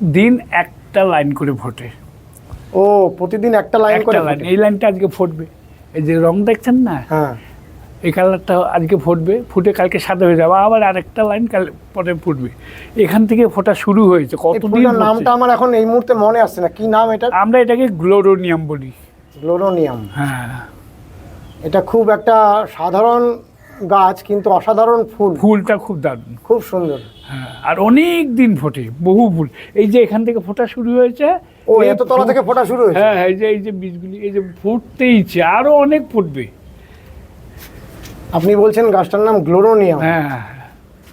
প্রতিদিন একটা লাইন করে ফোটে ও প্রতিদিন একটা লাইন করে লাইন। এই লাইনটা আজকে ফুটবে। এই যে রং দেখছেন না? হ্যাঁ। এই কালারটা আজকে ফুটবে। ফুটে কালকে সাদা হয়ে যাবে। আবার আরেকটা লাইন কাল পরে ফুটবে। এখান থেকে ফোটা শুরু হয়েছে। কতদিন নামটা আমার এখন এই মুহূর্তে মনে আসছে না। কি নাম এটা আমরা এটাকে গ্লোরোনিয়াম বলি। গ্লোরোনিয়াম। হ্যাঁ। এটা খুব একটা সাধারণ গাছ কিন্তু অসাধারণ ফুল। ফুলটা খুব দারুণ। খুব সুন্দর। হ্যাঁ আর অনেক দিন ফোটে বহু ফুল। এই যে এখান থেকে ফোটা শুরু হয়েছে ও এত তলা থেকে ফোটা শুরু হয়েছে? হ্যাঁ এই যে এই যে বীজগুলি এই যে ফুটতেইছে আরও অনেক ফুটবে। আপনি বলছেন গাছটার নাম গ্লোরোনিয়াম। হ্যাঁ।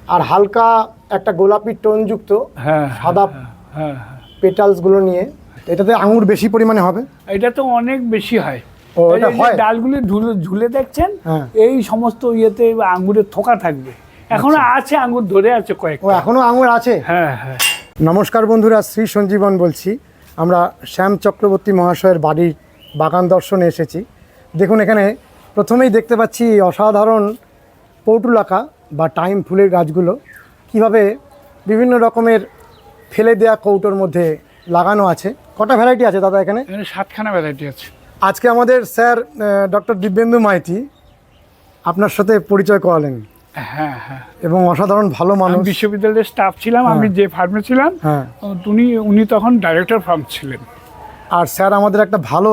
আর হালকা একটা গোলাপি টোনযুক্ত হ্যাঁ সাদা হ্যাঁ হ্যাঁ। পেটালসগুলো নিয়ে এটাতে আঙুর বেশি পরিমাণে হবে? এটা তো অনেক বেশি হয় হয়? ডালগুলি ঝুলে ঝুলে দেখছেন হ্যাঁ। এই সমস্ত ইয়েতে আঙ্গুরের থোকা থাকবে। এখনও আছে আঙ্গুর ধরে আছে কয়েক এখনও আঙুর আছে? হ্যাঁ হ্যাঁ। নমস্কার বন্ধুরা শ্রী সঞ্জীবন বলছি। আমরা শ্যাম চক্রবর্তী মহাশয়ের বাড়ির বাগান দর্শনে এসেছি। দেখুন এখানে প্রথমেই দেখতে পাচ্ছি অসাধারণ পৌটুলাকা বা টাইম ফুলের গাছগুলো। কীভাবে বিভিন্ন রকমের ফেলে দেয়া কৌটোর মধ্যে লাগানো আছে? কটা ভ্যারাইটি আছে দাদা এখানে? সাতখানা ভ্যারাইটি আছে। আজকে আমাদের স্যার ডক্টর দিব্যেন্দু মাইতি আপনার সাথে পরিচয় করালেন। হ্যাঁ হ্যাঁ। এবং অসাধারণ ভালো মানুষ। বিশ্ববিদ্যালয়ের স্টাফ ছিলাম আমি যে ফার্মে ছিলাম হ্যাঁ। উনি উনি তখন ডাইরেক্টর ফার্ম ছিলেন। আর স্যার আমাদের একটা ভালো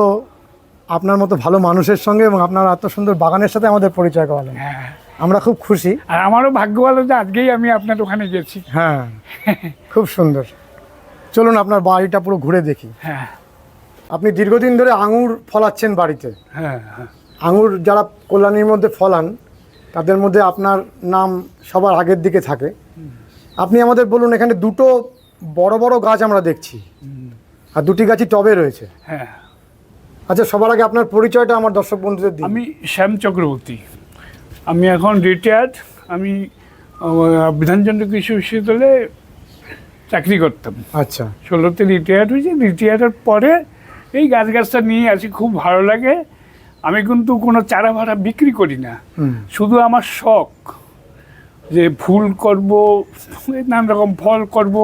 আপনার মতো ভালো মানুষের সঙ্গে এবং আপনার এত সুন্দর বাগানের সাথে আমাদের পরিচয় করালেন। হ্যাঁ। আমরা খুব খুশি। আর আমারও ভাগ্য ভালো যে আজকেই আমি আপনার ওখানে গেছি। হ্যাঁ খুব সুন্দর। চলুন আপনার বাড়িটা পুরো ঘুরে দেখি। হ্যাঁ। আপনি দীর্ঘদিন ধরে আঙুর ফলাচ্ছেন বাড়িতে। হ্যাঁ হ্যাঁ। আঙুর যারা কল্যাণীর মধ্যে ফলান তাদের মধ্যে আপনার নাম সবার আগের দিকে থাকে। আপনি আমাদের বলুন এখানে দুটো বড় বড় গাছ আমরা দেখছি। আর দুটি গাছই টবে রয়েছে। হ্যাঁ। আচ্ছা সবার আগে আপনার পরিচয়টা আমার দর্শক বন্ধুদের দিন। আমি শ্যাম চক্রবর্তী। আমি এখন রিটায়ার্ড আমি বিধানচন্দ্র কৃষি বিশ্ববিদ্যালয়ে চাকরি করতাম। আচ্ছা। ষোলোতে রিটায়ার্ড হয়েছি রিটায়ার্ডের পরে এই গাছ গাছটা নিয়ে আসি খুব ভালো লাগে। আমি কিন্তু কোনো চারা ভাড়া বিক্রি করি না। শুধু আমার শখ যে ফুল করব নানান রকম ফল করব।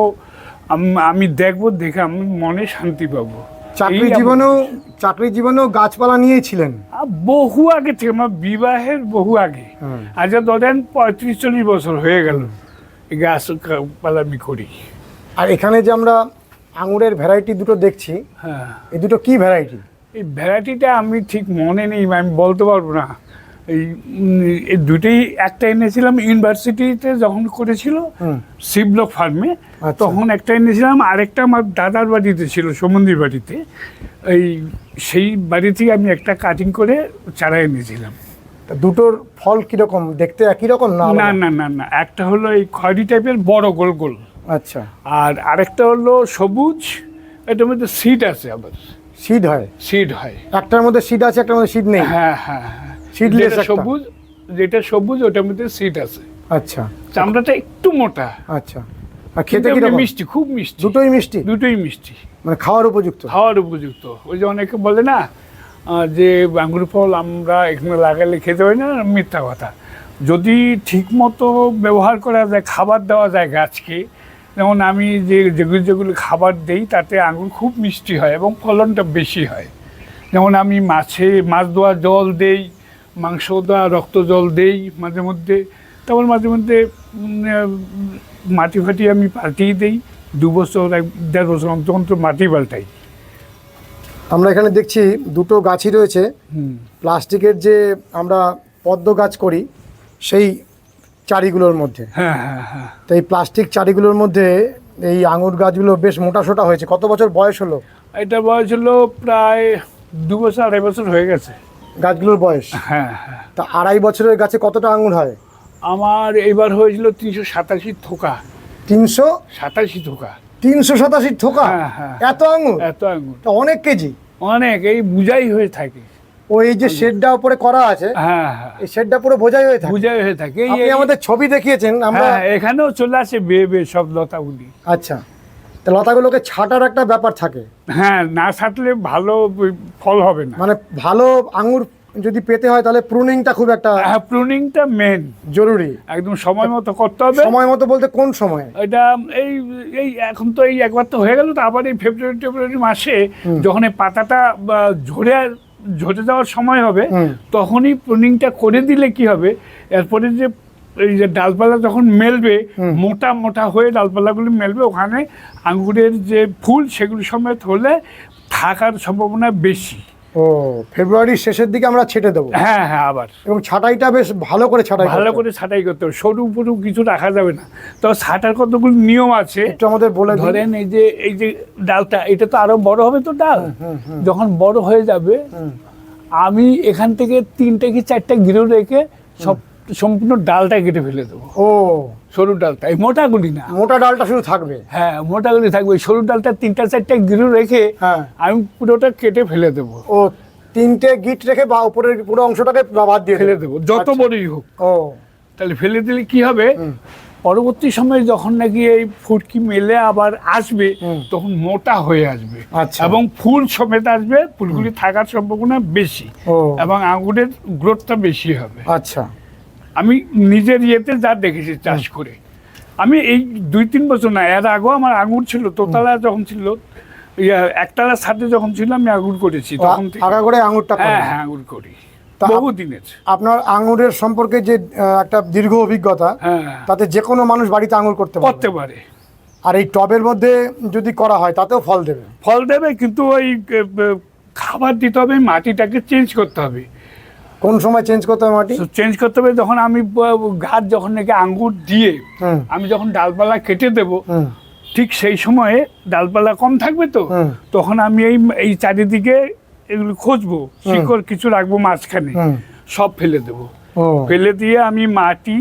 আমি দেখব দেখে আমি মনে শান্তি পাবো। চাকরি জীবনেও চাকরি জীবনেও গাছপালা নিয়েছিলেন বহু আগে থেকে আমার বিবাহের বহু আগে। আজ ধরেন পঁয়ত্রিশ চল্লিশ বছর হয়ে গেল। এই গাছ আমি করি। আর এখানে যে আমরা আঙুরের ভ্যারাইটি দুটো দেখছি। হ্যাঁ। এই দুটো কি ভ্যারাইটি এই ভ্যারাইটিটা আমি ঠিক মনে নেই আমি বলতে পারব না। এই দুটোই একটা এনেছিলাম ইউনিভার্সিটিতে যখন করেছিল শিবলক ফার্মে আচ্ছা। তখন একটা এনেছিলাম আরেকটা আমার দাদার বাড়িতে ছিল সমন্দির বাড়িতে। এই সেই বাড়ি থেকে আমি একটা কাটিং করে চারা এনেছিলাম। তা দুটোর ফল কীরকম? দেখতে একই রকম না না না না না একটা হলো এই খয়রি টাইপের বড় গোল গোল। আচ্ছা। আর আরেকটা হলো সবুজ এটার মধ্যে সিড আছে আবার। সিড হয়? সিড হয়। একটার মধ্যে সিড আছে একটার মধ্যে সিড নেই? হ্যাঁ হ্যাঁ হ্যাঁ। Seedless যেটা সবুজ যেটা সবুজ ওটার মধ্যে সিড আছে। আচ্ছা। চামড়াটা একটু মোটা। আচ্ছা। আর খেতে কীরকম? মিষ্টি খুব মিষ্টি। দুটোই মিষ্টি? দুটোই মিষ্টি। মানে খাওয়ার উপযুক্ত? খাওয়ার উপযুক্ত। ওই যে অনেকে বলে না যে আঙ্গুর ফল আমরা এখানে লাগালে খেতে হয় না মিথ্যা কথা। যদি ঠিকমতো ব্যবহার করা যায় খাবার দেওয়া যায় গাছকে যেমন আমি যে যেগুলো যেগুলো খাবার দেই তাতে আঙুর খুব মিষ্টি হয় এবং ফলনটা বেশি হয়। যেমন আমি মাছে মাছ দেওয়া জল দেই মাংস দেওয়া রক্ত জল দেই মাঝে মধ্যে। তারপর মাঝে মধ্যে মাটি ফাটি আমি পাল্টিয়ে দিই। দু বছর এক দেড় বছর অন্তর অন্তর মাটি পাল্টাই। আমরা এখানে দেখছি দুটো গাছই রয়েছে। প্লাস্টিকের যে আমরা পদ্ম গাছ করি সেই চারিগুলোর মধ্যে। হ্যাঁ হ্যাঁ হ্যাঁ। তো এই প্লাস্টিক চারিগুলোর মধ্যে এই আঙুর গাছগুলো বেশ মোটা সোটা হয়েছে। কত বছর বয়স হলো? এটা বয়স হলো প্রায় দু বছর আড়াই বছর হয়ে গেছে। গাছগুলোর বয়স? হ্যাঁ হ্যাঁ। তা আড়াই বছরের গাছে কতটা আঙুর হয়? আমার এবার হয়েছিল তিনশো সাতাশি থোকা। তিনশো? সাতাশি থোকা। তিনশো সাতাশি থোকা? হ্যাঁ, হ্যাঁ। এত আঙুর? এত আঙুর। তা অনেক কেজি? অনেক এই বুঝাই হয়ে থাকে। ও এই যে শেডটা উপরে করা আছে হ্যাঁ হ্যাঁ। এই শেডটা পুরো বোঝাই হয়ে থাকে। বুঝাই হয়ে থাকে। আপনি আমাদের ছবি দেখিয়েছেন আমরা হ্যাঁ এখানেও চলে আসে বেয়ে বেয়ে সব লতাগুলি। আচ্ছা। তা লতাগুলোকে ছাটার একটা ব্যাপার থাকে। হ্যাঁ না ছাটলে ভালো ফল হবে না। মানে ভালো আঙুর যদি পেতে হয় তাহলে প্রুনিংটা খুব একটা হ্যাঁ প্রুনিংটা মেন জরুরি। একদম সময় মতো করতে হবে। সময় মতো বলতে কোন সময়? এটা এই এই এখন তো এই একবার তো হয়ে গেল তো আবার এই ফেব্রুয়ারি টেব্রুয়ারি মাসে যখন এই পাতাটা ঝরে ঝরে যাওয়ার সময় হবে তখনই প্রুনিংটা করে দিলে কি হবে? এরপরে যে এই যে ডালপালা যখন মেলবে মোটা মোটা হয়ে ডালপালাগুলি মেলবে ওখানে আঙ্গুরের যে ফুল সেগুলি সমেত হলে থাকার সম্ভাবনা বেশি। ও ফেব্রুয়ারির শেষের দিকে আমরা ছেটে দেবো। হ্যাঁ হ্যাঁ আবার। এবং ছাটাইটা বেশ ভালো করে ছাটাই ভালো করে ছাঁটাই করতে হবে। সরু পুরু কিছু রাখা যাবে না। তো ছাটার কতগুলো নিয়ম আছে? একটু আমাদের বলে ধরেন এই যে এই যে ডালটা এটা তো আরও বড় হবে তো ডাল? যখন বড় হয়ে যাবে আমি এখান থেকে তিনটে কি চারটে গিরো রেখে সব সম্পূর্ণ ডালটা কেটে ফেলে দেবো। ও। সরু ডালটা এই মোটা মোটাগুলি না। মোটা ডালটা শুধু থাকবে? হ্যাঁ মোটা মোটাগুলি থাকবে। সরু ডালটা তিনটা চারটে গিরো রেখে হ্যাঁ। আমি পুরোটা কেটে ফেলে দেবো। ও তিনটে গিট রেখে বা উপরের পুরো অংশটাকে বাদ দিয়ে ফেলে দেবো। যত বড়ই হোক। ও। তাহলে ফেলে দিলে কি হবে? পরবর্তী সময়ে যখন নাকি এই ফুটকি মেলে আবার আসবে তখন মোটা হয়ে আসবে। আচ্ছা। এবং ফুল সমেত আসবে ফুলগুলি থাকার সম্ভাবনা বেশি এবং আঙুরের গ্রোথটা বেশি হবে। আচ্ছা। আমি নিজের ইয়েতে যা দেখেছি চাষ করে। আমি এই দুই তিন বছর না এর আগেও আমার আঙুর ছিল তোতলা যখন ছিল একতলার সাথে যখন ছিল আমি আঙুর করেছি তখন আগা করে আঙুরটা হ্যাঁ হ্যাঁ আঙুর করি। আপনার আঙুরের সম্পর্কে যে একটা দীর্ঘ অভিজ্ঞতা হ্যাঁ। তাতে যে কোনো মানুষ বাড়িতে আঙুর করতে পারে করতে পারে। আর এই টবের মধ্যে যদি করা হয় তাতেও ফল দেবে? ফল দেবে কিন্তু ওই খাবার দিতে হবে মাটিটাকে চেঞ্জ করতে হবে। কোন সময় চেঞ্জ করতে হবে মাটি? চেঞ্জ করতে হবে যখন আমি গাছ যখন নাকি আঙ্গুর দিয়ে আমি যখন ডালপালা কেটে দেব ঠিক সেই সময়ে ডালপালা কম থাকবে তো? তখন আমি এই এই চারিদিকে এগুলো খুঁজবো শিকড় কিছু রাখব মাঝখানে সব ফেলে দেবো। ফেলে দিয়ে আমি মাটি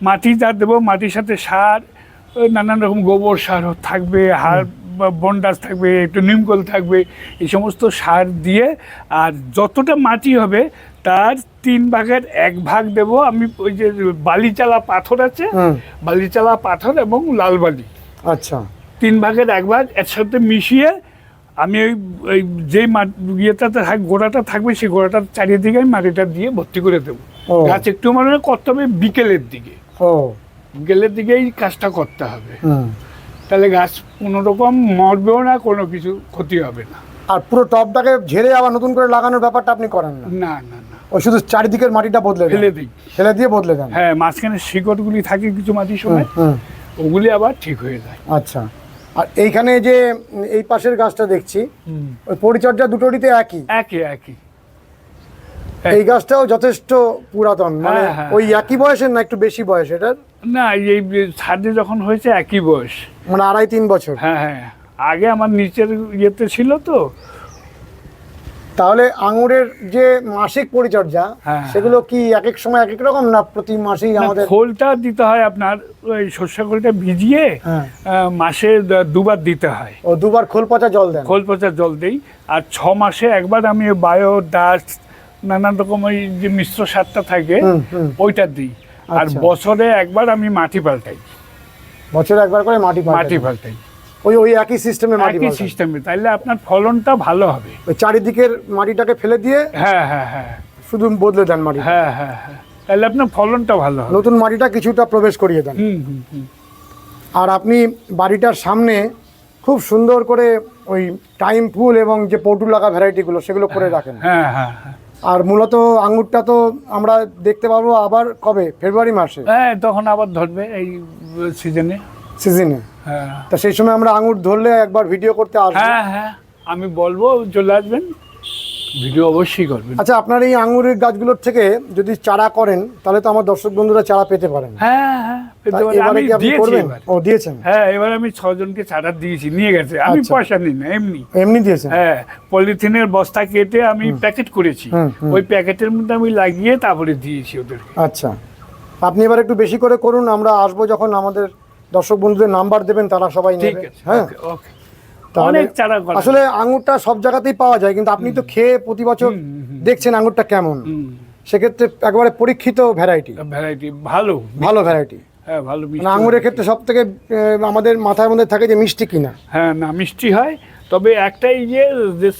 মাটি যা দেবো মাটির সাথে সার নানান রকম গোবর সার থাকবে হাড় বা বন্ডাস থাকবে একটু নিমকল থাকবে এই সমস্ত সার দিয়ে আর যতটা মাটি হবে তার তিন ভাগের এক ভাগ দেব। আমি ওই যে বালিচালা পাথর আছে বালিচালা পাথর এবং লাল বালি। আচ্ছা। তিন ভাগের এক ভাগ একসাথে মিশিয়ে আমি ওই ওই মাটি ইয়েটাতে থাক গোড়াটা থাকবে সেই গোড়াটার চারিদিকে আমি মাটিটা দিয়ে ভর্তি করে দেবো। গাছ একটু মানে করতে হবে বিকেলের দিকে। বিকেলের দিকেই কাজটা করতে হবে। হুম তাহলে গাছ কোনো রকম মরবেও না কোনো কিছু ক্ষতি হবে না। আর পুরো টবটাকে ঝেড়ে আবার নতুন করে লাগানোর ব্যাপারটা আপনি করেন না? না না। ওই শুধু চারিদিকের মাটিটা বদলে ফেলে দিই। ফেলে দিয়ে বদলে দেন। হ্যাঁ মাঝখানে শিকড়গুলি থাকে কিছু মাটির সময় ওগুলি আবার ঠিক হয়ে যায়। আচ্ছা। আর এইখানে যে এই পাশের গাছটা দেখছি ওই পরিচর্যা একই? একই একই। এই গাছটাও যথেষ্ট পুরাতন মানে হ্যাঁ, হ্যাঁ, ওই একই বয়সের না একটু বেশি বয়স এটার? না এই ছাদে যখন হয়েছে একই বয়স। মানে আড়াই তিন বছর। হ্যাঁ হ্যাঁ। আগে আমার নিচের ইয়েতে ছিল তো তাহলে আঙুরের যে মাসিক পরিচর্যা হ্যাঁ। সেগুলো কি এক এক সময় এক এক রকম না প্রতি মাসেই আমাদের খোলটা দিতে হয় আপনার ওই শস্য খোলটা ভিজিয়ে হ্যাঁ। মাসে দুবার দিতে হয় ও দুবার খোল পচা জল দেন খোল পচা জল দিই আর ছ মাসে একবার আমি বায়ো ডাস্ট নানান রকম ওই যে মিশ্র সারটা থাকে। ওইটা দিই আর আচ্ছা। বছরে একবার আমি মাটি পাল্টাই বছরে একবার করে মাটি মাটি পাল্টাই ওই ওই একই সিস্টেমে মাটি একই সিস্টেমে তাইলে আপনার ফলনটা ভালো হবে। ওই চারিদিকের মাটিটাকে ফেলে দিয়ে হ্যাঁ হ্যাঁ হ্যাঁ। শুধু বদলে দেন মাটি। হ্যাঁ হ্যাঁ হ্যাঁ। তাহলে আপনার ফলনটা ভালো হবে। নতুন মাটিটা কিছুটা প্রবেশ করিয়ে দেন। আর আপনি বাড়িটার সামনে খুব সুন্দর করে ওই টাইম ফুল এবং যে পটুলাকা ভ্যারাইটিগুলো সেগুলো করে রাখেন। হ্যাঁ হ্যাঁ হ্যাঁ। আর মূলত আঙুরটা তো আমরা দেখতে পারব আবার কবে? ফেব্রুয়ারি মাসে। হ্যাঁ তখন আবার ধরবে এই সিজনে সিজনে। হ্যাঁ। তা সেই সময় আমরা আঙুর ধরলে একবার ভিডিও করতে আসব। হ্যাঁ হ্যাঁ আমি বলব চলে আসবেন। ভিডিও অবশ্যই করবেন। আচ্ছা আপনার এই আঙুরের গাছগুলোর থেকে যদি চারা করেন তাহলে তো আমার দর্শক বন্ধুরা চারা পেতে পারেন। হ্যাঁ হ্যাঁ পেতে পারি। আমি দিয়েছি এবার। ও দিয়েছেন? হ্যাঁ এবার আমি ছজনকে চারা দিয়েছি নিয়ে গেছে। আমি আচ্ছা। পয়সা নিই না এমনি। এমনি দিয়েছেন? হ্যাঁ পলিথিনের বস্তা কেটে আমি প্যাকেট করেছি। হুম, হুম। ওই প্যাকেটের মধ্যে আমি লাগিয়ে তারপরে দিয়েছি ওদেরকে। আচ্ছা। আপনি এবার একটু বেশি করে করুন আমরা আসব যখন আমাদের দর্শক বন্ধুদের নাম্বার দেবেন তারা সবাই নেবে। হ্যাঁ? অনেক চারা আসলে আঙুরটা সব জায়গাতেই পাওয়া যায় কিন্তু আপনি তো খেয়ে প্রতি বছর দেখছেন আঙুরটা কেমন। সেক্ষেত্রে একবারে পরীক্ষিত ভ্যারাইটি ভ্যারাইটি ভালো। ভালো ভ্যারাইটি হ্যাঁ ভালো মানে আঙুরের ক্ষেত্রে সব থেকে আমাদের মাথার মধ্যে থাকে যে মিষ্টি কিনা। হ্যাঁ না মিষ্টি হয়। তবে একটাই যে যে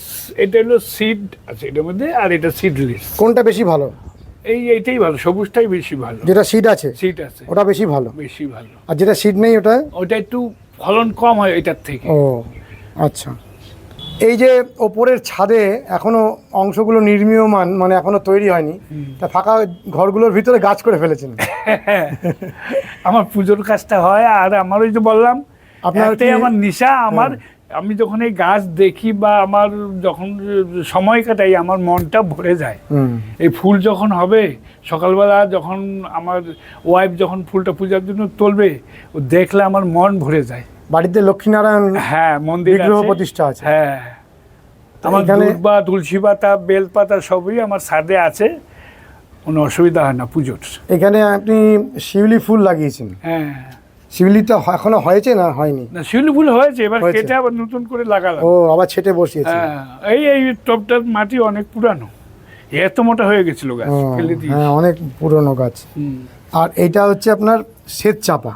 এটা হলো সিড আছে এটার মধ্যে আর এটা সিডলেস কোনটা বেশি ভালো? এই এইটাই ভালো সবুজটাই বেশি ভালো। যেটা সিড আছে? সিড আছে। ওটা বেশি ভালো? বেশি ভালো। আর যেটা সিড নেই ওটা? ওটা একটু ফলন কম হয় এটার থেকে। ও আচ্ছা। এই যে ওপরের ছাদে এখনও অংশগুলো নির্মীয়মান মানে এখনও তৈরি হয়নি তা ফাঁকা ঘরগুলোর ভিতরে গাছ করে ফেলেছেন। আমার পুজোর কাজটা হয় আর আমার ওই যে বললাম আপনার আমার নিশা আমার আমি যখন এই গাছ দেখি বা আমার যখন সময় কাটাই আমার মনটা ভরে যায়। এই ফুল যখন হবে সকালবেলা যখন আমার ওয়াইফ যখন ফুলটা পূজার জন্য তুলবে ও দেখলে আমার মন ভরে যায়। বাড়িতে লক্ষ্মীনারায়ণ হ্যাঁ মন্দির প্রতিষ্ঠা আছে। হ্যাঁ। আমার দুর্বা তুলসী পাতা বেল পাতা সবই আমার ছাদে আছে। কোনো অসুবিধা হয় না পুজোর। এখানে আপনি শিউলি ফুল লাগিয়েছেন। হ্যাঁ। শিউলিটা হ- এখনও হয়েছে না হয়নি? না শিউলি ফুল হয়েছে এবার। কেটে আবার নতুন করে লাগালাম। ও আবার ছেটে বসিয়েছে। হ্যাঁ এই এই টপটার মাটি অনেক পুরানো। এত মোটা হয়ে গেছিল গাছ ফেলে দিয়ে হ্যাঁ অনেক পুরনো গাছ। আর এইটা হচ্ছে আপনার শ্বেত চাপা।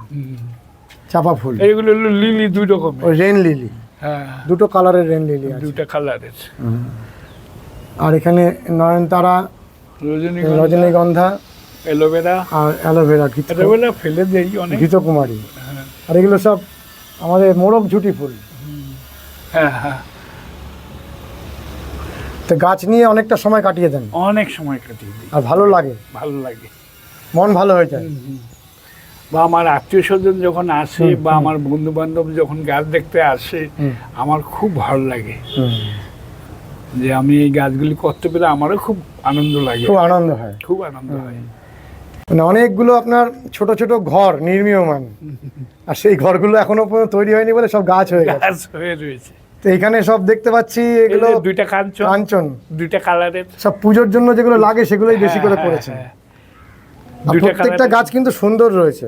চাপা ফুল। এইগুলো হলো লিলি দুই রকমের। ওই রেন লিলি। হ্যাঁ। দুটো কালারের রেন লিলি আছে। দুইটা কালারের আর এখানে নয়নতারা রজনীগন্ধা। রজনীগন্ধা অ্যালোভেরা। আর অ্যালোভেরা অ্যালোভেরা ফেলে দেই অনেক। ঘৃতকুমারী হ্যাঁ, আর এগুলো সব আমাদের মোরগ ঝুটি ফুল। হ্যাঁ হ্যাঁ। তো গাছ নিয়ে অনেকটা সময় কাটিয়ে দেন। অনেক সময় কাটিয়ে দিই। আর ভালো লাগে। ভালো লাগে। মন ভালো হয়ে যায়। বা আমার আত্মীয় স্বজন যখন আসে বা আমার বন্ধু বান্ধব যখন গাছ দেখতে আসে আমার খুব ভালো লাগে। যে আমি এই গাছগুলি করতে পেরে আমারও খুব আনন্দ লাগে। খুব আনন্দ হয়। খুব আনন্দ হয়। মানে অনেকগুলো আপনার ছোট ছোট ঘর নির্মীয়মান। আর সেই ঘরগুলো এখনও পর্যন্ত তৈরি হয়নি বলে সব গাছ হয়ে গেছে। হয়ে রয়েছে। তো এখানে সব দেখতে পাচ্ছি এগুলো দুইটা কাঞ্চন। কাঞ্চন। দুইটা কালারের। সব পুজোর জন্য যেগুলো লাগে সেগুলোই বেশি করে হ্যাঁ, করেছেন হ্যাঁ, দুইটা প্রত্যেকটা গাছ কিন্তু সুন্দর রয়েছে।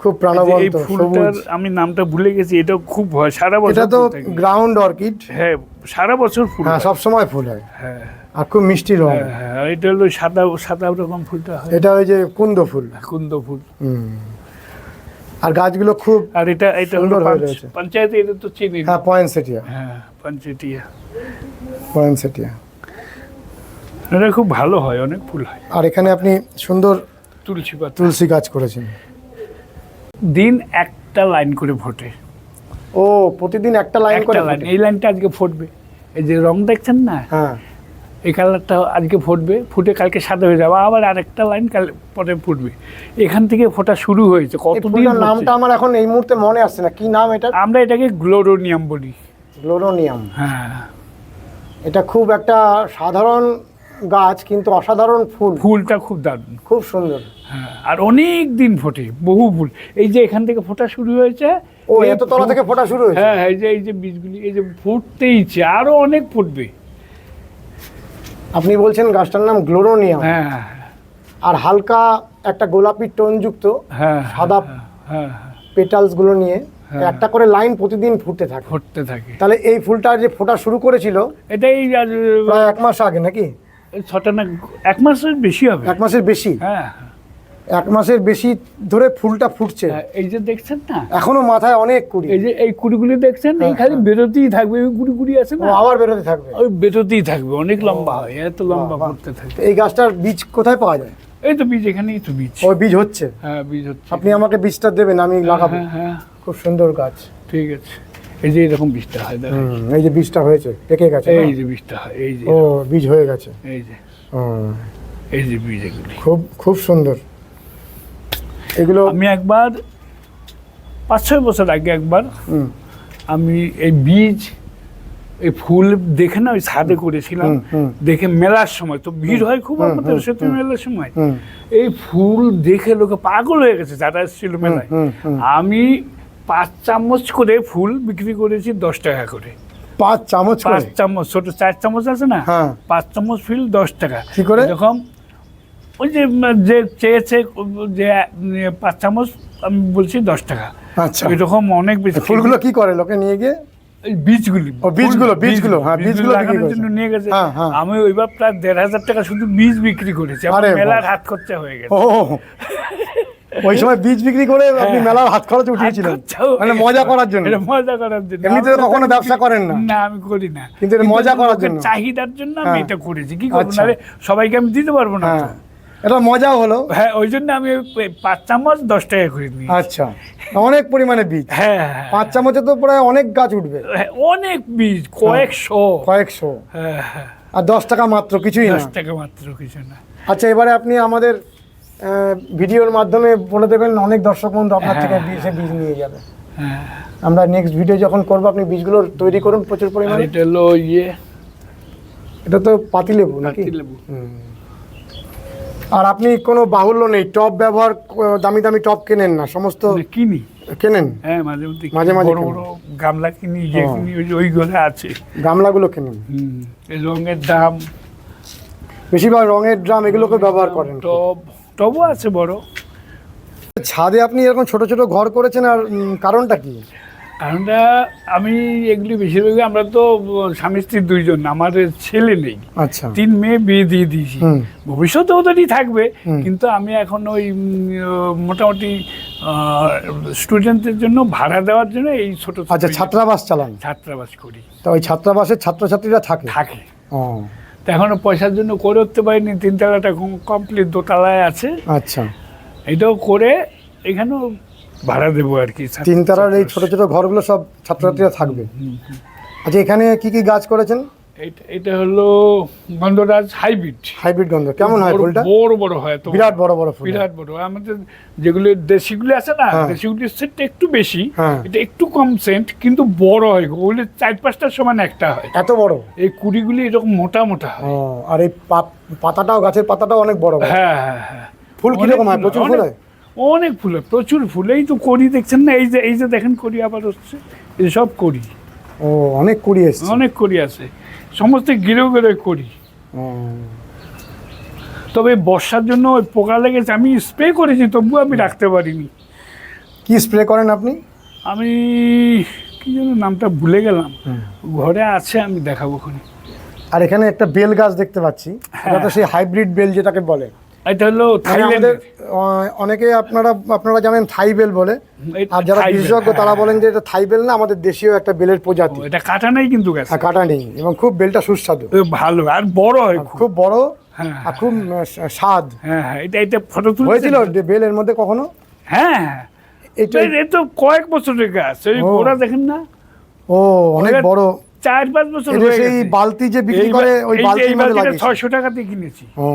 খুব প্রাণবন্ত সবুজ। আমি নামটা ভুলে গেছি এটা খুব হয় সারা বছর এটা তো গ্রাউন্ড অর্কিড হ্যাঁ সারা বছর ফুল হ্যাঁ সব সময় ফুল হয় হ্যাঁ। আর খুব মিষ্টি রং। হ্যাঁ, হ্যাঁ, এটা হলো সাদা সাদা রকম ফুলটা হয়। এটা ওই যে কুন্দ ফুল। কুন্দ ফুল। আর গাছগুলো খুব আর এটা এটা হলো। পঞ্চায়েতে এটা তো চিনি। হ্যাঁ পয়েন্টসেটিয়া হ্যাঁ পঞ্চায়েতিয়া পয়েন্টসেটিয়া এটা খুব ভালো হয় অনেক ফুল হয়। আর এখানে আপনি সুন্দর তুলসী পাতা। তুলসী গাছ করেছেন। দিন একটা লাইন করে ফোটে। ও প্রতিদিন একটা লাইন করে লাইন। এই লাইনটা আজকে ফুটবে। এই যে রং দেখছেন না? হ্যাঁ। এই কালারটা আজকে ফুটবে ফুটে কালকে সাদা হয়ে যাবে। আবার আরেকটা লাইন কাল পরে ফুটবে। এখান থেকে ফোটা শুরু হয়েছে কতদিন নামটা আমার এখন এই মুহূর্তে মনে আসছে না। কি নাম এটা আমরা এটাকে গ্লোরোনিয়াম বলি। গ্লোরোনিয়াম। হ্যাঁ। এটা খুব একটা সাধারণ গাছ কিন্তু অসাধারণ ফুল। ফুলটা খুব দারুণ। খুব সুন্দর। হ্যাঁ আর অনেক দিন ফোটে বহু ফুল। এই যে এখান থেকে ফোটা শুরু হয়েছে ও এত তলা থেকে ফোটা শুরু হয়েছে? হ্যাঁ হ্যাঁ, এই যে এই যে বীজগুলি এই যে ফুটতেইছে আরও অনেক ফুটবে। আপনি বলছেন গাছটার নাম গ্লোরোনিয়াম হ্যাঁ। আর হালকা একটা গোলাপি টোনযুক্ত হ্যাঁ সাদা হ্যাঁ পেটালসগুলো নিয়ে হ্যাঁ। একটা করে লাইন প্রতিদিন ফুটতে থাকে। ফুটতে থাকে। তাহলে এই ফুলটা যে ফোটা শুরু করেছিল এটাই প্রায় এক মাস আগে নাকি? ছটা না এক মাসের বেশি হবে। এক মাসের বেশি? হ্যাঁ। এক মাসের বেশি ধরে ফুলটা ফুটছে। হ্যাঁ, এই যে দেখছেন না? এখনও মাথায় অনেক কুড়ি। এই যে এই কুড়িগুলি দেখছেন এই খালি বেরোতেই থাকবে ওই কুড়ি কুড়ি আছে না? আবার বেরোতে থাকবে। ওই বেরোতেই থাকবে অনেক লম্বা হয় এত লম্বা। ফুটতে থাকে। এই গাছটার বীজ কোথায় পাওয়া যায়? এই তো বীজ এখানেই তো বীজ। ওই বীজ হচ্ছে? হ্যাঁ বীজ হচ্ছে। আপনি আমাকে বীজটা দেবেন আমি লাগাবো। হ্যাঁ হ্যাঁ। খুব সুন্দর গাছ। ঠিক আছে। এই যে এরকম বীজটা হয় এই যে বীজটা হয়েছে পেকে গেছে এই যে বীজটা হয় এই যে ও বীজ হয়ে গেছে। এই যে। এই যে বীজ এগুলি। খুব খুব সুন্দর। এগুলো আমি একবার পাঁচ ছয় বছর আগে একবার আমি এই বীজ এই ফুল দেখে না ওই ছাদে করেছিলাম। দেখে মেলার সময় তো ভিড় হয় খুব আমাদের সত্যি মেলার সময়। এই ফুল দেখে লোকে পাগল হয়ে গেছে যারা এসেছিল মেলায়। আমি পাঁচ চামচ করে ফুল বিক্রি করেছি দশ টাকা করে। পাঁচ চামচ পাঁচ চামচ ছোট চার চামচ আছে না? হ্যাঁ। পাঁচ চামচ ফুল দশ টাকা। কি করে? এরকম ওই যে যে চেয়েছে যে পাঁচ চামচ আমি বলছি দশ টাকা। আচ্ছা। এরকম অনেক বেশি ফুলগুলো কি করে লোকে নিয়ে গিয়ে? বীজগুলি। বীজগুলো, বীজগুলো, হ্যাঁ, বীজগুলো বিক্রি লাগানোর জন্য নিয়ে গেছে। হ্যাঁ, হ্যাঁ। আমি ওইবার প্রায় দেড় হাজার টাকা শুধু বীজ বিক্রি করেছি। আমার মেলার হাত খরচা হয়ে গেছে। ওই সময় বীজ বিক্রি করে আপনি মেলার হাত খরচ উঠিয়েছিলেন। মানে মজা করার জন্য। এটা মজা করার জন্য। এমনিতে কখনো ব্যবসা করেন না? না আমি করি না। কিন্তু মজা করার জন্য। চাহিদার জন্য আমি হ্যাঁ। এটা করেছি। কি করব? আচ্ছা। সবাইকে আমি দিতে পারব না। হ্যাঁ। এটা মজাও হলো। হ্যাঁ ওই জন্য আমি পাঁচ চামচ দশ টাকা করে নিই আচ্ছা অনেক পরিমাণে বীজ। হ্যাঁ হ্যাঁ, পাঁচ চামচে তো প্রায় অনেক গাছ উঠবে। হ্যাঁ, অনেক বীজ কয়েকশো। কয়েকশো। হ্যাঁ হ্যাঁ। আর দশ টাকা মাত্র কিছুই না। দশ টাকা মাত্র কিছু না। আচ্ছা এবারে আপনি আমাদের ভিডিওর মাধ্যমে বলে দেবেন অনেক দর্শক বন্ধু আপনার থেকে বীজ সে বীজ নিয়ে যাবে। হ্যাঁ আমরা নেক্সট ভিডিও যখন করব আপনি বীজগুলো তৈরি করুন প্রচুর পরিমাণে। এটা হলো ইয়ে। এটা তো পাতিলেবু নাকি? লেবু হুম। আর আপনি কোনো বাহুল্য নেই টপ ব্যবহার দামি দামি টপ কেনেন না সমস্ত কিনি। কেনেন? হ্যাঁ মাঝে মধ্যে মাঝে মাঝে বড় বড় গামলা কিনি যে কিনি ওইগুলো আছে। গামলাগুলো কেনেন? রঙের দাম। বেশিরভাগ রঙের ড্রাম এগুলোকে ব্যবহার করেন টব টবও আছে বড়। ছাদে আপনি এরকম ছোট ছোট ঘর করেছেন আর কারণটা কি? কারণটা আমি এগুলি বেশিরভাগই আমরা তো স্বামী স্ত্রী দুইজন আমার ছেলে নেই। আচ্ছা। তিন মেয়ে বিয়ে দিয়ে দিয়েছি। ভবিষ্যতে ওদেরই থাকবে কিন্তু আমি এখন ওই মোটামুটি স্টুডেন্টদের জন্য ভাড়া দেওয়ার জন্য এই ছোট ছোট আচ্ছা ছাত্রাবাস চালান? ছাত্রাবাস করি। তো ওই ছাত্রাবাসের ছাত্রছাত্রীরা থাকে? থাকে। ও। তো এখনও পয়সার জন্য করে উঠতে পারিনি তিনতলাটা কমপ্লিট দোতলায় আছে। আচ্ছা। এটাও করে এখানেও ভাড়া দেবো আর কি। তিনতারার এই ছোট ছোট ঘরগুলো সব ছাত্রছাত্রীরা থাকবে? আচ্ছা এখানে কি কি গাছ করেছেন? এটা এটা হলো গন্ধরাজ হাইব্রিড। হাইব্রিড গন্ধ। কেমন হয় ফুলটা? বড় বড় হয় তো বিরাট বড় বড় ফুল বিরাট বড় আমাদের যেগুলো দেশিগুলো আছে না হ্যাঁ। দেশিগুলির সেন্টটা একটু বেশি হ্যাঁ। এটা একটু কম সেন্ট কিন্তু বড় হয়। ওগুলো চার পাঁচটার সমান একটা হয়। এত বড়? এই কুড়িগুলি এরকম মোটা মোটা হয়। আর এই পাতাটাও গাছের পাতাটাও অনেক বড় বড় হ্যাঁ হ্যাঁ হ্যাঁ। ফুল কীরকম হয়? প্রচুর ফুল হয়? অনেক ফুল প্রচুর ফুল। এই তো করি দেখছেন না? এই যে এই যে দেখেন করি আবার হচ্ছে এই সব করি ও অনেক করি আছে অনেক করি আছে। সমস্ত গিরে গিরে করি তবে বর্ষার জন্য ওই পোকা লেগেছে আমি স্প্রে করেছি তবুও আমি রাখতে পারিনি। কি স্প্রে করেন আপনি? আমি কি যেন নামটা ভুলে গেলাম। ঘরে আছে আমি দেখাবো ওখানে। আর এখানে একটা বেল গাছ দেখতে পাচ্ছি। এটা সেই হাইব্রিড বেল যেটাকে বলে। এটা হলো মানে থাইল্যান্ডের অনেকে আপনারা আপনারা জানেন থাই বেল। বলে আর যারা বিশেষজ্ঞ তারা হ্যাঁ। বলেন যে এটা থাই বেল না আমাদের দেশীয় একটা বেলের প্রজাতি। এটা কাটা নেই কিন্তু গাছ। কাটা নেই এবং খুব বেলটা সুস্বাদু। ভালো আর বড় হয় খুব। বড় হ্যাঁ আর খুব স্বাদ। হ্যাঁ হ্যাঁ এটা এটা ফটো তুলতে হয়েছিল বেলের মধ্যে কখনো? হ্যাঁ এটা তো কয়েক বছরের গাছ ওই দেখেন না? ও অনেক বড়। চার পাঁচ বছর হয়ে সেই বালতি যে বিক্রি করে ওই ছয়শো টাকাতে কিনেছি। ও।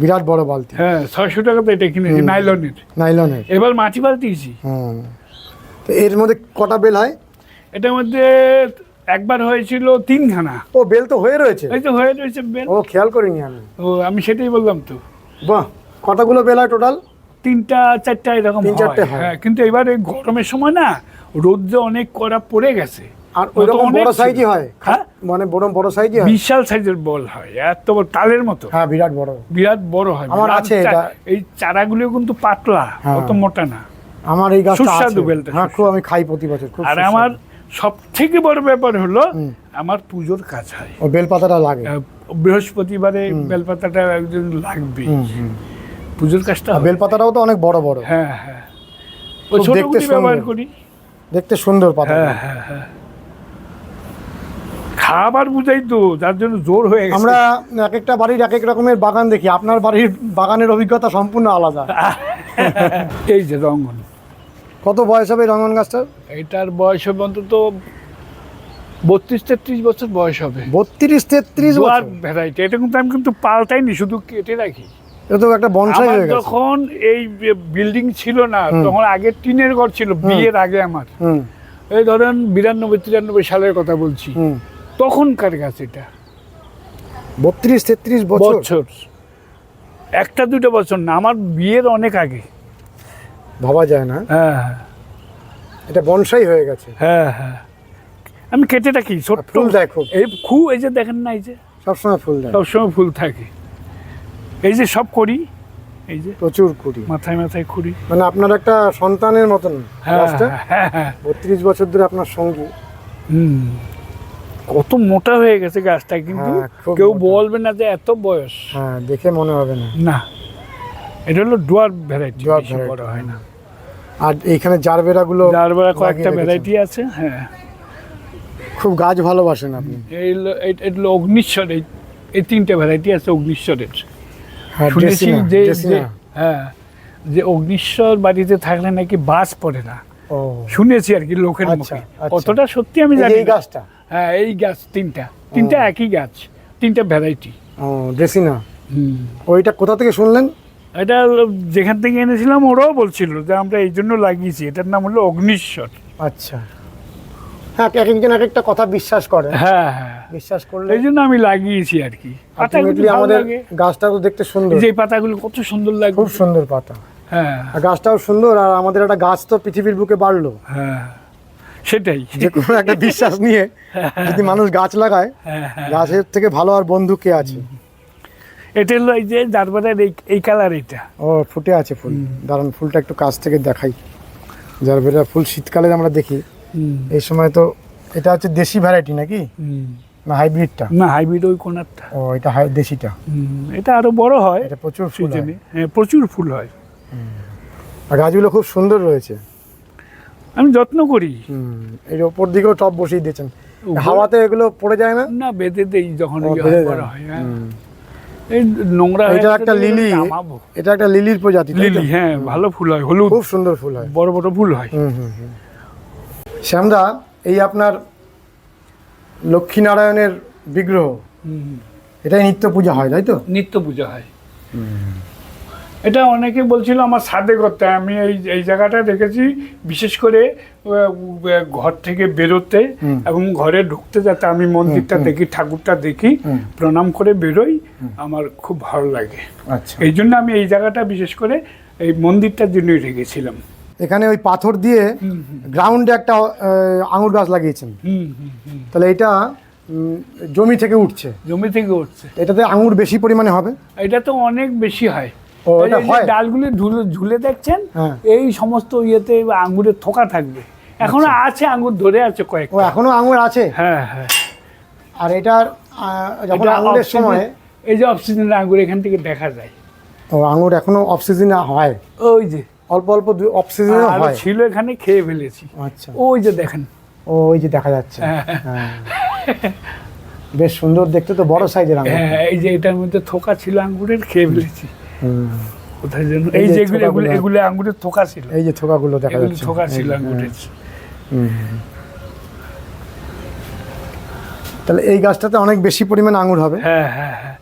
বিরাট বড় বালতি। হ্যাঁ ছয়শো টাকাতে এটা কিনেছি নাইলনের। নাইলনের। এবার মাটি বালতিছি হুম। তো এর মধ্যে কটা বেল হয়? এটার মধ্যে একবার হয়েছিল তিনখানা। ও বেল তো হয়ে রয়েছে? এই তো হয়ে রয়েছে বেল। ও খেয়াল করিনি আমি। ও আমি সেটাই বললাম তো। বাহ কটাগুলো বেল হয় টোটাল? তিনটা চারটা এরকম তিন চারটে হয় কিন্তু এবারে গরমের সময় না রোদ যে অনেক করা পড়ে গেছে। আর ও তো ওইরকম অনেক বড়। সাইজই হয়। হ্যাঁ? মানে বড় বড় সাইজই হয়। বিশাল সাইজের বল হয় এত বড় তালের মতো। হ্যাঁ বিরাট বড়। বিরাট বড় হয়। আমার আছে এটা। এই চারাগুলো কিন্তু পাতলা হ্যাঁ। অত মোটা না। আমার এই গাছটা সুস্বাদু বেলটা, হ্যাঁ খুব আমি খাই প্রতি বছর খুব আর আমার সব থেকে বড় ব্যাপার হলো আমার পুজোর কাজ হয়। ও বেল পাতাটা লাগে বৃহস্পতিবারে বেলপাতাটা একজন লাগবে। পুজোর কাজটা আর হয়। বেল পাতাটাও তো অনেক বড় বড়। হ্যাঁ হ্যাঁ। ওই ছোটগুলি ব্যবহার করি। দেখতে সুন্দর পাতা। হ্যাঁ হ্যাঁ হ্যাঁ। খাবার বুঝাই তো যার জন্য জোর হয়ে গেছে। আমরা এক একটা বাড়ির এক এক রকমের বাগান দেখি আপনার বাড়ির বাগানের অভিজ্ঞতা সম্পূর্ণ আলাদা। এই যে রঙন কত বয়স হবে রঙন গাছটার? এটার বয়স হবে অন্তত বত্রিশ তেত্রিশ বছর বয়স হবে। বত্রিশ তেত্রিশ বছর? ভ্যারাইটি এটা কিন্তু আমি কিন্তু পাল্টাইনি শুধু কেটে রাখি। এটা তো একটা বনসাই হয়ে গেছে। যখন এই বিল্ডিং ছিল না তখন আগে টিনের ঘর ছিল বিয়ের আগে আমার। এই ধরেন বিরানব্বই তিরানব্বই সালের কথা বলছি। হুম। তখনকার গাছ এটা। বত্রিশ তেত্রিশ বছর? একটা দুটো বছর না আমার বিয়ের অনেক আগে। ভাবা যায় না। হ্যাঁ এটা বনসাই হয়ে গেছে। হ্যাঁ হ্যাঁ। আমি কেটে রাখি ছোট্ট? ফুল দেয় খুব। এই খুব এই যে দেখেন না এই যে। সবসময় ফুল দেয়। সবসময় ফুল থাকে। এই যে সব করি এই যে। প্রচুর কুড়ি মাথায় মাথায় করি। মানে আপনার একটা সন্তানের মতন হ্যাঁ গাছটা হ্যাঁ হ্যাঁ। বত্রিশ বছর ধরে আপনার সঙ্গী। হুম। কত মোটা হয়ে গেছে গাছটা কিন্তু হ্যাঁ, কেউ বলবে না যে এত বয়স। হ্যাঁ দেখে মনে হবে না। না এটা হলো ডুয়ার ভ্যারাইটি বড় হয় না। আর এইখানে জারবেরাগুলো যার বেলা কয়েকটা ভ্যারাইটি আছে হ্যাঁ। খুব গাছ ভালোবাসেন আপনি। এই এটা অগ্নিশ্বর এই তিনটে ভ্যারাইটি আছে অগ্নিশ্বরের। হ্যাঁ শুনেছি যে হ্যাঁ যে অগ্নিশ্বর বাড়িতে থাকলে নাকি বাস পড়ে না। ও। শুনেছি আর কি লোকের আচ্ছা, মুখে। আচ্ছা। কতটা সত্যি আমি জানি এই গাছটা? হ্যাঁ এই গাছ তিনটা। তিনটা একই গাছ তিনটা ভ্যারাইটি ও ড্রেসিনা হুম। ওইটা কোথা থেকে শুনলেন? এটা যেখান থেকে এনেছিলাম ওরাও বলছিল যে আমরা এই জন্য লাগিয়েছি। এটার নাম হলো অগ্নিশ্বর। আচ্ছা। হ্যাঁ এক একজন এক একটা কথা বিশ্বাস করে। হ্যাঁ হ্যাঁ। বিশ্বাস করলে এই জন্য আমি লাগিয়েছি আর কি। পাতাগুলো আমাদের গাছটা তো দেখতে সুন্দর। যে পাতাগুলো কত সুন্দর লাগে খুব সুন্দর পাতা। হ্যাঁ। গাছটাও সুন্দর আর আমাদের একটা গাছ তো পৃথিবীর বুকে বাড়লো। হ্যাঁ। সেটাই। যে কোনো একটা বিশ্বাস নিয়ে যদি মানুষ গাছ লাগায় হ্যাঁ হ্যাঁ। গাছের থেকে ভালো আর বন্ধু কে আছে? এটা হলো এই যে জারবারের এই এই কালার এটা। ও ফুটে আছে ফুল। দাঁড়ান ফুলটা একটু কাছ থেকে দেখাই। যার ফুল শীতকালে আমরা দেখি। এই সময় তো এটা হচ্ছে দেশি ভ্যারাইটি নাকি? না হাইব্রিডটা না হাইব্রিড ওই কোনারটা। ও এটা হাই দেশিটা। এটা আরও বড় হয়। এটা প্রচুর ফুল হয়। হ্যাঁ প্রচুর ফুল হয়। আর গাছগুলো খুব সুন্দর রয়েছে। আমি যত্ন করি। এই ওপর দিকেও টপ বসিয়ে দিয়েছেন। হাওয়াতে এগুলো পড়ে যায় না? না বেঁধে দেই যখন ইয়ে হয়, হয়। এই নোংরা এটা একটা লিলি এটা একটা লিলির প্রজাতি লিলি হ্যাঁ ভালো ফুল হয় হলুদ। খুব সুন্দর ফুল হয়। বড় বড় ফুল হয়। শ্যামদা এই আপনার লক্ষ্মীনারায়ণের বিগ্রহ এটাই নিত্য পূজা হয় তাই তো? নিত্য পূজা হয়। এটা অনেকে বলছিল আমার সাথে করতে আমি এই এই জায়গাটা দেখেছি বিশেষ করে ঘর থেকে বেরোতে এবং ঘরে ঢুকতে যাতে আমি মন্দিরটা দেখি ঠাকুরটা দেখি প্রণাম করে বেরোই আমার খুব ভালো লাগে। আচ্ছা। এই জন্য আমি এই জায়গাটা বিশেষ করে এই মন্দিরটার জন্যই রেখেছিলাম। এখানে ওই পাথর দিয়ে গ্রাউন্ডে একটা আঙুর গাছ লাগিয়েছেন। তাহলে এটা জমি থেকে উঠছে। জমি থেকে উঠছে। এটাতে আঙুর বেশি পরিমাণে হবে? এটা তো অনেক বেশি হয়? ডালগুলি ঝুলে ঝুলে দেখছেন হ্যাঁ। এই সমস্ত ইয়েতে আঙ্গুরের থোকা থাকবে। এখনও আছে আঙ্গুর ধরে আছে কয়েক ও এখনও আঙুর আছে? হ্যাঁ হ্যাঁ। আর এটার যখন এটা আঙুরের সময় এই যে অক্সিজেনের আঙ্গুর এখান থেকে দেখা যায়। ও আঙুর এখনও অফ সিজনে হয়? ওই যে। অল্প অল্প অফ সিজনে হয়? ছিল এখানে খেয়ে ফেলেছি। আচ্ছা। ওই যে দেখেন। ওই যে দেখা যাচ্ছে। হ্যাঁ। হ্যাঁ। বেশ সুন্দর দেখতে তো বড় সাইজের আঙুর হ্যাঁ এই যে এটার মধ্যে থোকা ছিল আঙ্গুরের খেয়ে ফেলেছি। কোথায় যেন এই যে এগুলো এগুলো। এগুলো আঙ্গুরের থোকা ছিল। এই যে থোকাগুলো দেখা যাচ্ছে। থোকা ছিল আঙ্গুরের তাহলে এই গাছটাতে অনেক বেশি পরিমাণ আঙুর হবে? হ্যাঁ হ্যাঁ হ্যাঁ।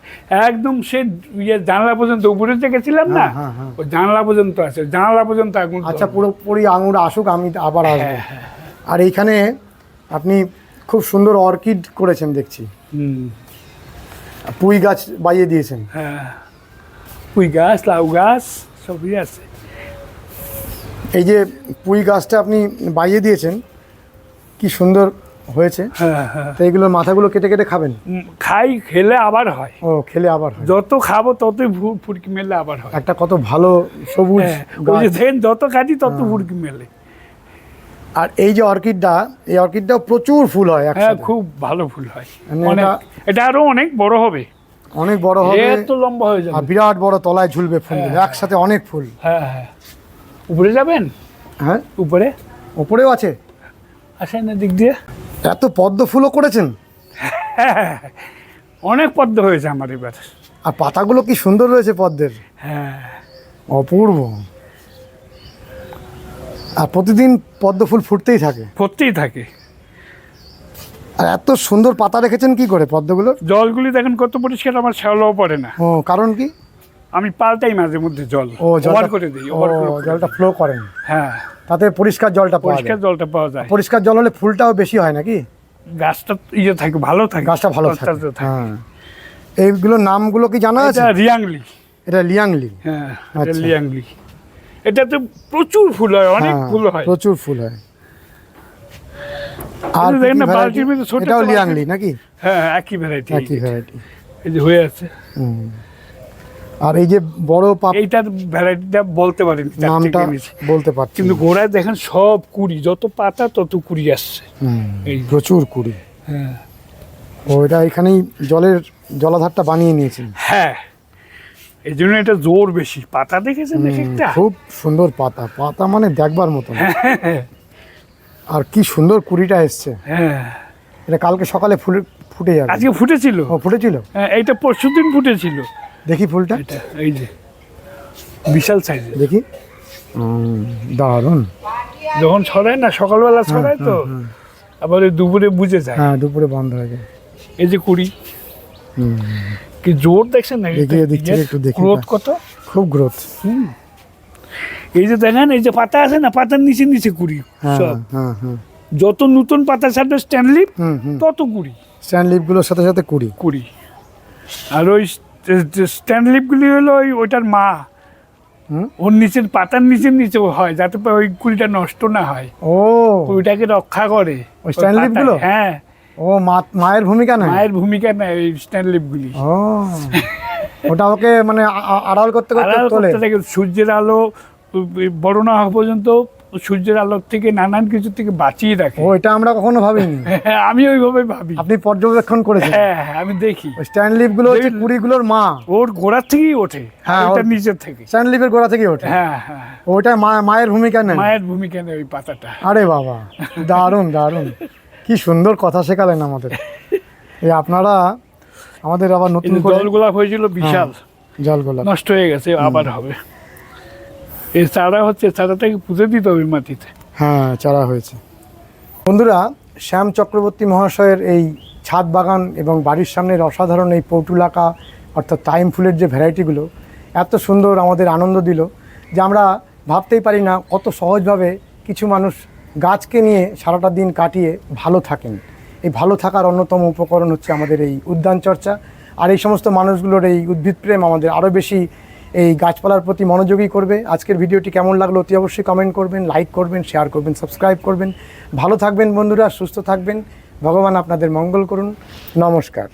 একদম সে ইয়ে জানলা পর্যন্ত উপরে যে গেছিলাম না? হ্যাঁ, হ্যাঁ, হ্যাঁ। ওই জানলা পর্যন্ত আছে জানলা পর্যন্ত আগুন আচ্ছা পুরোপুরি আঙুর আসুক আমি আবার আসব। হ্যাঁ হ্যাঁ। আর এইখানে আপনি খুব সুন্দর অর্কিড করেছেন দেখছি। হুম। পুঁই গাছ বাইয়ে দিয়েছেন। হ্যাঁ। পুঁই গাছ লাউ গাছ সবই আছে। এই যে পুঁই গাছটা আপনি বাইয়ে দিয়েছেন কি সুন্দর হয়েছে। হ্যাঁ হ্যাঁ। তো এইগুলোর মাথাগুলো কেটে কেটে খাবেন? খাই খেলে আবার হয়। ও খেলে আবার হয়। যত খাব ততই ফুরকি মেলে আবার হয়। একটা কত ভালো সবুজ হ্যাঁ দেখেন যত কাটি তত ফুরকি মেলে। আর এই যে অর্কিডটা এই অর্কিডটাও প্রচুর ফুল হয় হ্যাঁ খুব ভালো ফুল হয়। মানে এটা- এটা আরও অনেক বড় হবে। অনেক বড় হবে। এত লম্বা হয়ে যাবে। আর বিরাট বড় তলায় ঝুলবে ফুলগুলো হ্যাঁ। একসাথে অনেক ফুল। হ্যাঁ হ্যাঁ। উপরে যাবেন? হ্যাঁ। উপরে? উপরেও আছে। আসেন দিক দিয়ে। এত পদ্ম ফুলও করেছেন? হ্যাঁ অনেক পদ্ম হয়েছে আমার এবার। আর পাতাগুলো কি সুন্দর রয়েছে পদ্মের? হ্যাঁ। অপূর্ব। আর প্রতিদিন পদ্ম ফুল ফুটতেই থাকে। ফুটতেই থাকে। আর এত সুন্দর পাতা রেখেছেন কি করে পদ্মগুলো? জলগুলি দেখেন কত পরিষ্কার আমার শ্যাওলাও পড়ে না। ও কারণ কি? আমি পাল্টাই মাঝে মধ্যে জল ও জলটা করে দিই। জলটা ফ্লো করেন হ্যাঁ। তাতে পরিষ্কার জলটা পরিষ্কার জলটা পাওয়া যায়। পরিষ্কার জল হলে ফুলটাও বেশি হয় নাকি? গাছটা ইয়ে থাকে ভালো থাকে গাছটা ভালো থাকে। হ্যাঁ। এইগুলোর নামগুলো কি জানা আছে? এটা রিয়াংলি। এটা লিয়াংলি। হ্যাঁ এটা আচ্ছা। লিয়াংলি। এটাতে প্রচুর ফুল হয় অনেক হ্যাঁ, ফুল হয়। প্রচুর ফুল হয়। আর দেখেন না? বালতির মধ্যে ছোট এটাও লিয়াংলি নাকি? হ্যাঁ একই ভ্যারাইটি একই ভ্যারাইটি এই যে হয়ে আছে। আর এই যে বড় পাপ এইটার ভ্যারাইটিটা বলতে পারিনি নামটা বলতে পারছি। কিন্তু গোড়ায় দেখেন সব কুড়ি যত পাতা তত কুড়ি আসছে। হুম, এই প্রচুর কুড়ি। হ্যাঁ। ও এটা এখানেই জলের জলাধারটা বানিয়ে নিয়েছেন। হ্যাঁ। এই জন্য এটা জোর বেশি। পাতা দেখেছেন এক একটা? খুব সুন্দর পাতা। পাতা মানে দেখবার মতন। আর কি সুন্দর কুড়িটা এসছে। হ্যাঁ। এটা কালকে সকালে ফুলে ফুটে যাবে। আজকে ফুটেছিল? ও ফুটেছিল? হ্যাঁ, এইটা পরশু দিন ফুটেছিল। দেখি ফুলটা। এটা এই যে বিশাল সাইজের দেখি। দারুণ। যখন ছড়ায় না সকালবেলা ছড়ায় তো আবার ওই দুপুরে বুঝে যায়। হ্যাঁ দুপুরে বন্ধ হয়ে যায়। এই যে কুড়ি। কি জোর দেখছেন না দেখি, দেখছি, একটু দেখি। গ্রোথ কত? খুব গ্রোথ হুম। এই যে দেখেন এই যে পাতা আছে না পাতার নিচে নিচে কুড়ি হ্যাঁ সব। হ্যাঁ হ্যাঁ। যত নতুন পাতা ছাড়বে স্ট্যান্ডলিপ তত কুড়ি। স্ট্যান্ড লিপগুলোর সাথে সাথে কুড়ি। কুড়ি। আর ওই স্ট্যান্ডলিপগুলি হলো ওই ওইটার মা। হুম? ওর নিচের পাতার নিচের নিচে হয় যাতে ওই কুড়িটা নষ্ট না হয়। ও। ওইটাকে রক্ষা করে। ওই stand গুলো? হ্যাঁ। ও মা- মায়ের ভূমিকা নেয়? মায়ের ভূমিকা নেয় ওই স্ট্যান্ডলিপগুলি ও। ওটা ওকে মানে আড়াল করতে করতে সূর্যের আলো বড় না হওয়া পর্যন্ত সূর্যের আলোর থেকে নানান কিছু থেকে বাঁচিয়ে রাখে। ও এটা আমরা কখনো ভাবিনি। হ্যাঁ, আমি ওইভাবে ভাবি। আপনি পর্যবেক্ষণ করেছেন। হ্যাঁ হ্যাঁ, আমি দেখি। স্ট্যান্ড হচ্ছে দেখি- কুড়িগুলোর মা। ওর গোড়ার থেকেই ওঠে হ্যাঁ, ওটা নিচের থেকে। স্ট্যান্ড লিপের গোড়া থেকে ওঠে। হ্যাঁ হ্যাঁ ওইটা মা মায়ের ভূমিকা নেয়। মায়ের ভূমিকা নেই ওই পাতাটা। আরে বাবা দারুণ দারুণ। কি সুন্দর কথা শেখালেন আমাদের। এই আপনারা আমাদের আবার নতুন যে করে জল গোলাপ হয়েছিল বিশাল। জল গোলাপ নষ্ট হয়ে গেছে আবার হবে। এই চারা হচ্ছে চারাটাকে পুঁতে দিতে হবে মাটিতে। হ্যাঁ চারা হয়েছে। বন্ধুরা শ্যাম চক্রবর্তী মহাশয়ের এই ছাদ বাগান এবং বাড়ির সামনের অসাধারণ এই পৌটুলাকা অর্থাৎ টাইম ফুলের যে ভ্যারাইটিগুলো এত সুন্দর আমাদের আনন্দ দিল যে আমরা ভাবতেই পারি না কত সহজভাবে কিছু মানুষ গাছকে নিয়ে সারাটা দিন কাটিয়ে ভালো থাকেন। এই ভালো থাকার অন্যতম উপকরণ হচ্ছে আমাদের এই উদ্যান চর্চা। আর এই সমস্ত মানুষগুলোর এই উদ্ভিদ প্রেম আমাদের আরও বেশি এই গাছপালার প্রতি মনোযোগী করবে। আজকের ভিডিওটি কেমন লাগল অতি অবশ্যই কমেন্ট করবেন লাইক করবেন শেয়ার করবেন সাবস্ক্রাইব করবেন। ভালো থাকবেন বন্ধুরা, সুস্থ থাকবেন। ভগবান আপনাদের মঙ্গল করুন। নমস্কার।